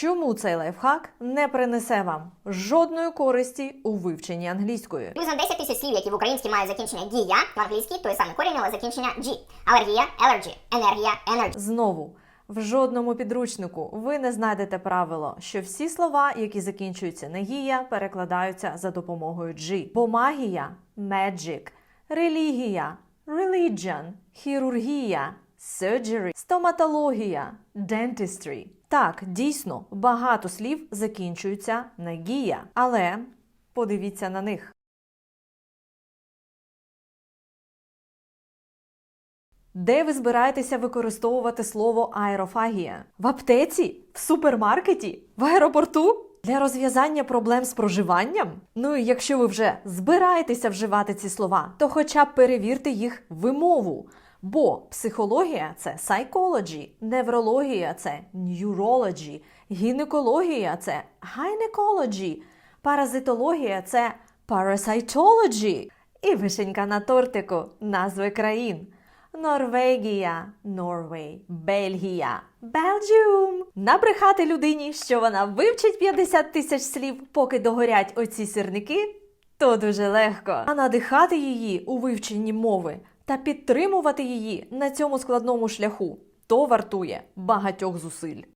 Чому цей лайфхак не принесе вам жодної користі у вивченні англійської? Приблизно 10 тисяч слів, які в українській мають закінчення дія, в англійській той самий корінь, але закінчення G. Алергія, allergy, енергія, energy. Знову, в жодному підручнику ви не знайдете правило, що всі слова, які закінчуються на гія, перекладаються за допомогою G. Бо магія magic, релігія religion, хірургія surgery, стоматологія dentistry. Так, дійсно, багато слів закінчуються на гія, але подивіться на них. Де ви збираєтеся використовувати слово аерофагія? В аптеці? В супермаркеті? В аеропорту? Для розв'язання проблем з проживанням? Ну і якщо ви вже збираєтеся вживати ці слова, то хоча б перевірте їх вимову. Бо психологія це psychology, неврологія це neurology, гінекологія це gynecology, паразитологія це parasitology. І вишенька на тортику назви країн. Норвегія, Норвей, Бельгія, Белджіум. Набрехати людині, що вона вивчить 50 тисяч слів, поки догорять оці сірники, то дуже легко. А надихати її у вивченні мови та підтримувати її на цьому складному шляху то вартує багатьох зусиль.